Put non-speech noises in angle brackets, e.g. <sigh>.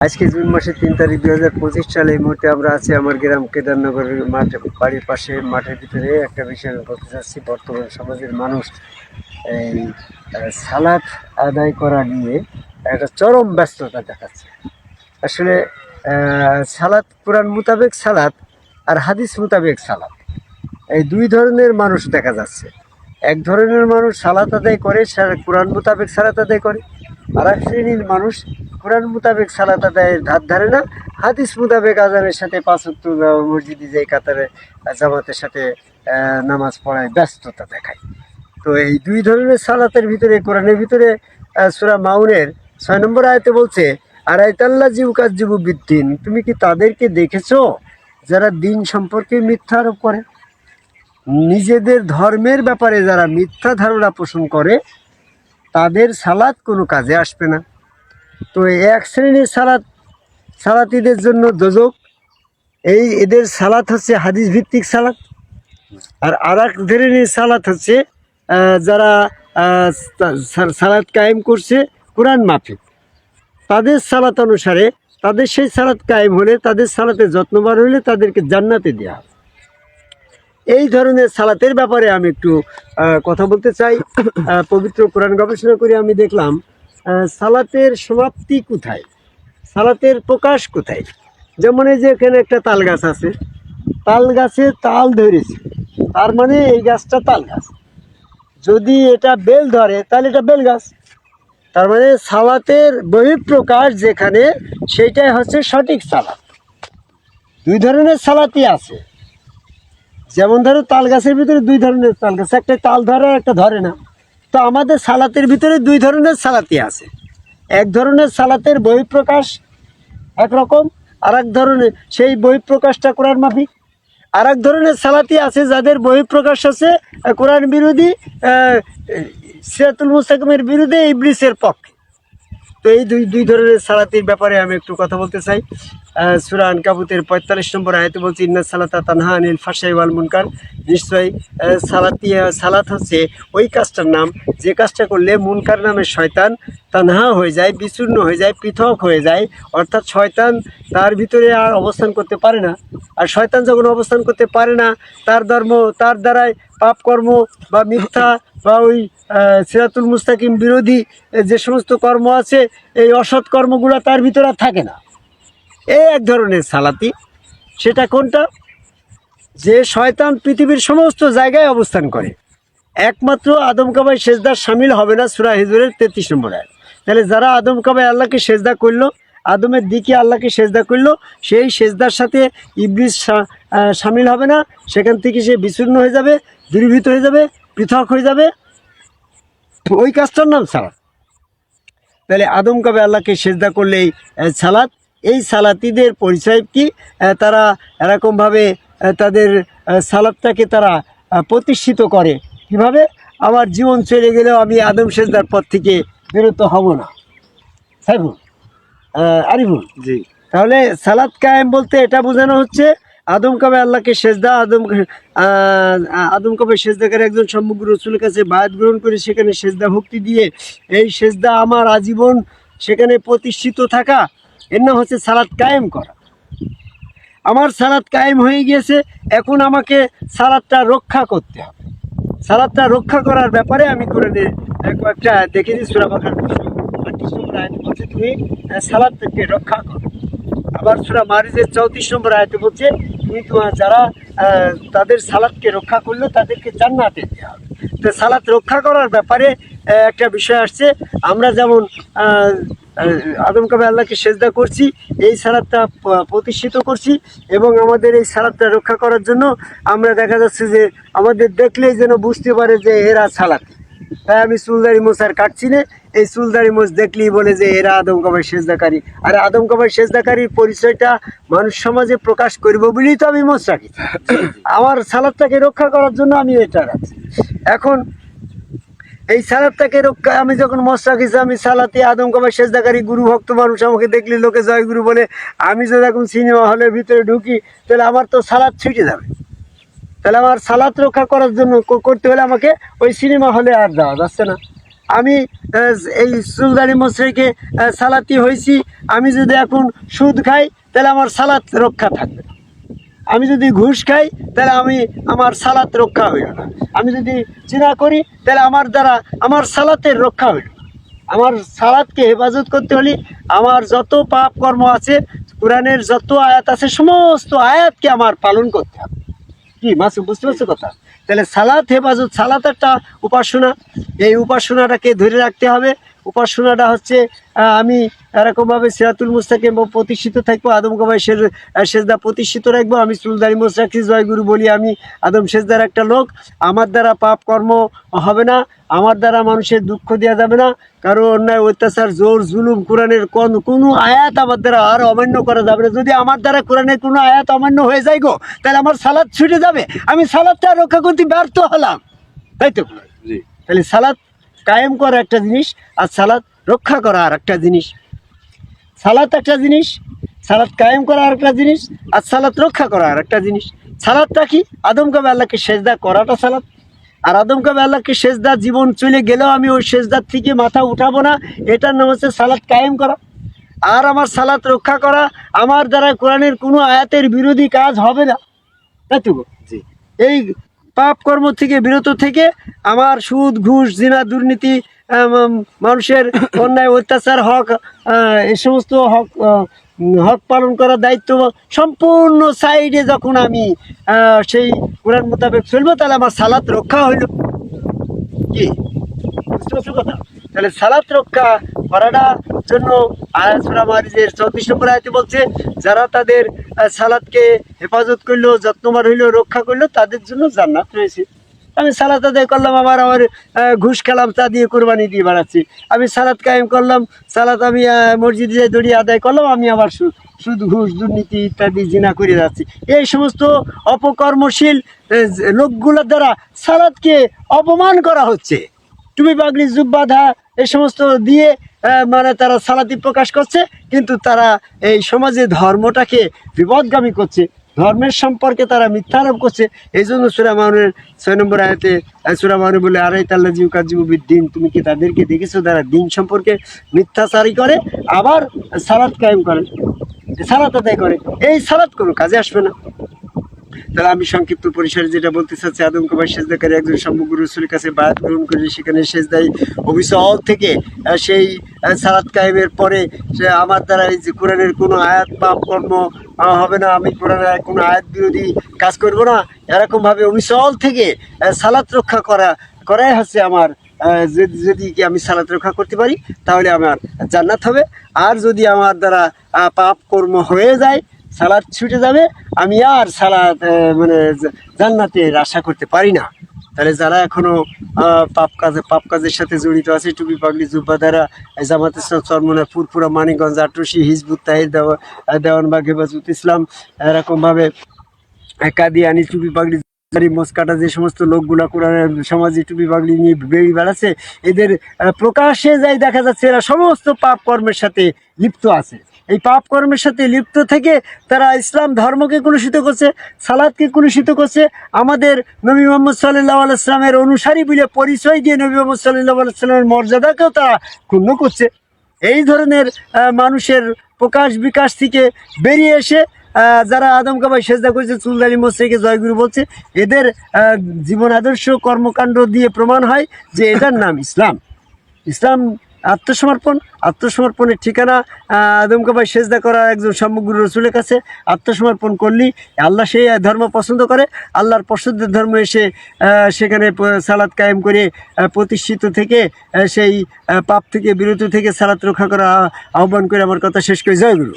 আজকে জুন মাসের তিন তারিখ দুই হাজার পঁচিশ সালে এই মুহূর্তে আমরা আছি আমার গ্রাম কেদারনগরের মাঠ, বাড়ির পাশে, মাঠের ভিতরে। একটা বিষয় আমি বলতে চাচ্ছি, বর্তমান সমাজের মানুষ এই সালাদ আদায় করা নিয়ে একটা চরম ব্যস্ততা দেখাচ্ছে। আসলে সালাদ, কোরআন মোতাবেক সালাদ আর হাদিস মোতাবেক সালাত এই দুই ধরনের মানুষ দেখা যাচ্ছে। এক ধরনের মানুষ সালাত আদায় করে কোরআন মোতাবেক সালাত আদায় করে আর এক শ্রেণির মানুষ কোরআন মোতাবেক সালাত আদায়ের ধার ধারে না, হাদিস মোতাবেক আজানের সাথে পাঁচ ওয়াক্ত মসজিদে যাই কাতারে জামাতের সাথে নামাজ পড়ায়, ব্যস্ততা দেখায়। তো এই দুই ধরনের সালাতের ভিতরে, কোরআনের ভিতরে সুরা মাউনের ছয় নম্বর আয়তে বলছে আর আয়তাল্লা জীবু বিদ্দিন, তুমি কি তাদেরকে দেখেছ যারা দিন সম্পর্কে মিথ্যা আরোপ করে? নিজেদের ধর্মের ব্যাপারে যারা মিথ্যা ধারণা পোষণ করে তাদের সালাদ কোনো কাজে আসবে না। তো এক শ্রেণির সালাদ সালাতিদের জন্য দোজক, এই এদের সালাত হচ্ছে হাদিস ভিত্তিক সালাত। আর আর এক ধরনের সালাত হচ্ছে যারা সালাত কায়েম করছে কোরআন মাফিক। তাদের সালাত অনুসারে, তাদের সেই সালাত কায়েম হলে, তাদের সালাতে যত্নবার হলে তাদেরকে জান্নাতে দেওয়া হবে। এই ধরনের সালাতের ব্যাপারে আমি একটু কথা বলতে চাই। <coughs> পবিত্র কোরআন গবেষণা করে আমি দেখলাম সালাতের সমাপ্তি কোথায়? সালাতের প্রকাশ কোথায়? যেমন এই যে এখানে একটা তাল গাছ আছে তাল গাছে তাল ধরেছে। তার মানে এই গাছটা তাল গাছ। যদি এটা বেল ধরে তাহলে এটা বেল গাছ। তার মানে সালাতের বহিঃপ্রকাশ যেখানে সেইটাই হচ্ছে সঠিক সালাত। দুই ধরনের সালাতই আছে। যেমন ধরো তাল গাছের ভিতরে দুই ধরনের তাল গাছ, একটা তাল ধরে, একটা ধরে না। তো আমাদের সালাতের ভিতরে দুই ধরনের সালাতি আছে। এক ধরনের সালাতের বহিঃপ্রকাশ একরকম আর এক ধরনের সেই বহিঃপ্রকাশটা কোরআন মাফিক। আর এক ধরনের সালাতি আছে যাদের বহিঃপ্রকাশ আছে কোরআন বিরোধী সিরাতুল মুস্তাকিমের বিরুদ্ধে ইবলিসের পক্ষে। তো এই দুই দুই ধরনের সালাতির ব্যাপারে আমি একটু কথা বলতে চাই। সুরা আনকাবুতের পঁয়তাল্লিশ নম্বর আয়তে বলছি, ইন্না সালাতা তানহা আনিল ফাশাই ওয়াল মুনকার। নিশ্চয়ই সালাতিয়া সালাতি সালাত হচ্ছে ওই কাজটার নাম, যে কাজটা করলে মুনকার নামের শয়তান তানহা হয়ে যায় বিচূর্ণ হয়ে যায়, পৃথক হয়ে যায়। অর্থাৎ শয়তান তার ভিতরে আর অবস্থান করতে পারে না। আর শয়তান যখন অবস্থান করতে পারে না, তার ধর্ম, তার দ্বারাই পাপ কর্ম বা মিথ্যা বা ওই সিরাতুল মুস্তাকিম বিরোধী যে সমস্ত কর্ম আছে, এই অসৎ কর্মগুলো তার ভিতরে আর থাকে না। এই এক ধরনের সালাতি। সেটা কোনটা? যে শয়তান পৃথিবীর সমস্ত জায়গায় অবস্থান করে। একমাত্র আদম কাবাই সেজদার সামিল হবে না, সুরা হিজুরের তেত্রিশ নম্বর আয়াত। তাহলে যারা আদম কাবাই আল্লাহকে সেজদা করল, আদমের দিকে আল্লাহকে সেজদা করল, সেই সেজদার সাথে ইবলিস সামিল হবে না। সেখান থেকে সে বিচূর্ণ হয়ে যাবে, দূরীভূত হয়ে যাবে, পৃথক হয়ে যাবে। ওই কাজটার নাম সালাত। তাহলে আদম কাবে আল্লাহকে সেজদা করলেই সালাত? এই সালাতিদের পরিচয় কি? তারা এরকমভাবে তাদের সালাদটাকে তারা প্রতিষ্ঠিত করে। কীভাবে? আমার জীবন চলে গেলেও আমি আদম সেজদার পর থেকে বিরত হব না। সাইফুল আরিফুল জি। তাহলে সালাদ কায়েম বলতে এটা বোঝানো হচ্ছে আদম কাবে আল্লাহকে সেজদা আদম আদম কাবে সেজদাকারী একজন সমগ্র রসুলের কাছে বায়াত গ্রহণ করে সেখানে সেজদা ভক্তি দিয়ে এই সেজদা আমার আজীবন সেখানে প্রতিষ্ঠিত থাকা এর নাম হচ্ছে সালাদ কায়েম করা। আমার সালাদ কায়েম হয়ে গিয়েছে এখন আমাকে সালাদটা রক্ষা করতে হবে। সালাদটা রক্ষা করার ব্যাপারে আমি করে কয়েকটা দেখে দিই সুরা বাখার আটত্রিশ নম্বর আয়াতে বলছে তুমি সালাদকে রক্ষা করো। আবার সুরা মারিজের চৌত্রিশ নম্বর আয়তে বলছে, তুমি তোমার যারা তাদের সালাদকে রক্ষা করল তাদেরকে জান্নাতে দেওয়া হবে। তো সালাদ রক্ষা করার ব্যাপারে একটা বিষয় আসছে। আমরা যেমন আহ, আহ, আদম কাবে আল্লাহকে সেজদা করছি এই সালাদটা প্রতিষ্ঠিত করছি এবং আমাদের এই সালাদটা রক্ষা করার জন্য আমরা দেখা যাচ্ছে যে আমাদের দেখলেই যেন বুঝতে পারে যে এরা সালাদ। তাই আমি চুলদারি মোছার কাটছি না এই চুলদারি মোছ দেখলেই বলে যে এরা আদম কাবাই সেজদাকারী। আর আদম কাবাই সেজদাকারীর পরিচয়টা মানুষ সমাজে প্রকাশ করব বলেই তো আমি মোছ রাখি। আমার সালাদটাকে রক্ষা করার জন্য আমি এটা রাখছি। এখন এই সালাদটাকে রক্ষা আমি যখন মশ রাখিছি, আমি সালাতে আদম কাবাই সেজদাকারী গুরু, ভক্ত মানুষ আমাকে দেখলে লোকে জয় গুরু বলে, আমি যদি এখন সিনেমা হলের ভিতরে ঢুকি, তাহলে আমার তো সালাদ ছুটে যাবে তাহলে আমার সালাত রক্ষা করার জন্য করতে হলে আমাকে ওই সিনেমা হলে আর দেওয়া যাচ্ছে না আমি এই সুলদানি মশাইকে সালাতি হয়েছি আমি যদি এখন সুদ খাই, তাহলে আমার সালাত রক্ষা থাকবে। আমি যদি ঘুষ খাই, তাহলে আমি আমার সালাত রক্ষা হইল না। আমি যদি চিনা করি, তাহলে আমার দ্বারা আমার সালাতের রক্ষা হইল। আমার সালাদকে হেফাজত করতে হলে আমার যত পাপ কর্ম আছে, কোরআনের যত আয়াত আছে, সমস্ত আয়াতকে আমার পালন করতে হবে। কি, মাসুম, বুঝতে পারছ কথা? তাহলে সালাত হেফাজত, সালাত একটা উপাসনা। এই উপাসনাটাকে ধরে রাখতে হবে। উপাসনাটা হচ্ছে আমি এরকমভাবে সিরাতুল মুস্তাকিম প্রতিষ্ঠিত থাকব আদম কবাই সেজদা প্রতিষ্ঠিত রাখব। আমি সুলদানি মুস্তাকি জয়গুরু বলি আমি আদম সেজদার একটা লোক। আমার দ্বারা পাপ কর্ম হবে না আমার দ্বারা মানুষের দুঃখ দেওয়া যাবে না। কারও অন্যায় অত্যাচার জোর জুলুম কোরআনের কোন কোনো আয়াত আমার দ্বারা আর অমান্য করা যাবে না। যদি আমার দ্বারা কোরআনের কোনো আয়াত অমান্য হয়ে যায় গো তাহলে আমার সালাদ ছুটে যাবে। আমি সালাদটা রক্ষা করতে ব্যর্থ হলাম। তাই তো? তাহলে সালাদ কায়েম করা একটা জিনিস আর সালাদ রক্ষা করা আর একটা জিনিস। সালাত একটা জিনিস সালাদ কায়েম করা আর একটা জিনিস আর সালাদ রক্ষা করা আর একটা জিনিস। সালাদটা কি? আদম কাবে আল্লাহকে সেজদা করাটা সালাদ। আর আদম কাবে আল্লাহকে সেজদা জীবন চলে গেলেও আমি ওই সেজদার থেকে মাথা উঠাবো না এটার নাম হচ্ছে সালাদ কায়েম করা। আর আমার সালাত রক্ষা করা আমার দ্বারা কোরআনের কোনো আয়াতের বিরোধী কাজ হবে না। তাই তো জি। এই পাপ কর্ম থেকে বিরত থেকে আমার সুদ, ঘুষ, জিনা, দুর্নীতি মানুষের অন্যায়, অত্যাচার, হক এই সমস্ত হক হক পালন করার দায়িত্ব সম্পূর্ণ সাইডে যখন আমি সেই কোরআন মোতাবেক চলবো, তাহলে আমার সালাত রক্ষা হইল। কি? বুঝতে পারছ কথা? তাহলে সালাত রক্ষা করাটা জন্য আয়াসুরা মারিজের চৌত্রিশ নম্বর আয়তে বলছে, যারা তাদের সালাদকে হেফাজত করল যত্নবার হইল, রক্ষা করল, তাদের জন্য জান্নাত রয়েছে। আমি সালাত আদায় করলাম, আবার আমার ঘুষ খেলাম, তা দিয়ে কোরবানি দিয়ে বেড়াচ্ছি। আমি সালাদ কায়েম করলাম সালাত আমি মসজিদে দড়িয়ে আদায় করলাম, আমি আবার সুদ, ঘুষ, দুর্নীতি ইত্যাদি জিনা করে যাচ্ছি। এই সমস্ত অপকর্মশীল লোকগুলোর দ্বারা সালাদকে অপমান করা হচ্ছে। টুপি পাগড়ি জুব্বাধা এই সমস্ত দিয়ে মানে তারা সালাতি প্রকাশ করছে কিন্তু তারা এই সমাজে ধর্মটাকে বিপদগামী করছে। ধর্মের সম্পর্কে তারা মিথ্যা আরোপ করছে। এই জন্য সুরা মাহুনের ছয় নম্বর আয়তে আহ, সুরা মাহুন বলে আড়াই তাল্লা জিউ কাজিবুবির দিন তুমি কি তাদেরকে দেখেছ তারা দিন সম্পর্কে মিথ্যাচারী করে? আবার সালাদ কায়েম করে। সালাত আদায় করে। এই সালাদ কোনো কাজে আসবে না। তাহলে আমি সংক্ষিপ্ত পরিসরে যেটা বলতে চাচ্ছি আদম কুমার সেজদাকারী একজন সম্মুখ রসুলের কাছে বায়াত গ্রহণ করে সেখানে সেজদাই অভিশল থেকে সেই সালাদ কায়েমের পরে আমার দ্বারা এই যে কোরআনের কোনো আয়াত বা কর্ম হবে না, আমি কোরআনের কোনো আয়াত বিরোধী কাজ করব না, এরকমভাবে অভিশল থেকে সালাত রক্ষা করা, করাই হচ্ছে আমার যদি কি আমি সালাত রক্ষা করতে পারি, তাহলে আমার জান্নাত হবে। আর যদি আমার দ্বারা পাপ কর্ম হয়ে যায় সালাদ ছুটে যাবে আমি আর সালাদ মানে জান্নাতের আশা করতে পারি না। তাহলে যারা এখনও আহ, পাপ কাজে পাপ কাজের সাথে জড়িত আছে টুপি পাগলি জুব্বা দ্বারা জামাত ইসলাম চরমনা পুরপুরা মানিকগঞ্জ আটরশি হিজবুত তাহির দেওয়া দেওয়ানবাগ হেফাজত ইসলাম এরকমভাবে কাদিয়ানি টুপি জারি মস্কাটা যে সমস্ত লোকগুলা কোরআনের সমাজে টুপি পাগড়ি নিয়ে বেরিয়ে বেড়াচ্ছে এদের আহ, প্রকাশ্যে যাই দেখা যাচ্ছে এরা সমস্ত পাপ কর্মের সাথে লিপ্ত আছে। এই পাপ কর্মের সাথে লিপ্ত থেকে তারা ইসলাম ধর্মকে কলুষিত করছে, সালাদকে কলুষিত করছে। আমাদের নবী মোহাম্মদ সাল্লাহ আলাইসলামের অনুসারী বলে পরিচয় দিয়ে নবী মোহাম্মদ সাল্লাহ আলাইসলামের মর্যাদাকেও তারা ক্ষুণ্ণ করছে। এই ধরনের মানুষের প্রকাশ বিকাশ থেকে বেরিয়ে এসে যারা আদম কাবাই সেজদা করেছে, চুলদানি মসজিদকে জয়গুরু বলছে, এদের জীবন আদর্শ কর্মকাণ্ড দিয়ে প্রমাণ হয় যে এটার নাম ইসলাম। ইসলাম আত্মসমর্পণ, আত্মসমর্পণের ঠিকানা আদমকে ভাই সেজদা করা একজন সামগ্রী রসুলের কাছে আত্মসমর্পণ করলি। আল্লাহ সেই ধর্ম পছন্দ করে। আল্লাহর পছন্দের ধর্ম এসে সেখানে সালাদ কায়েম করে প্রতিষ্ঠিত থেকে সেই পাপ থেকে, বিরত থেকে সালাদ রক্ষা করা আহ্বান করে আমার কথা শেষ করে। জয়গুরু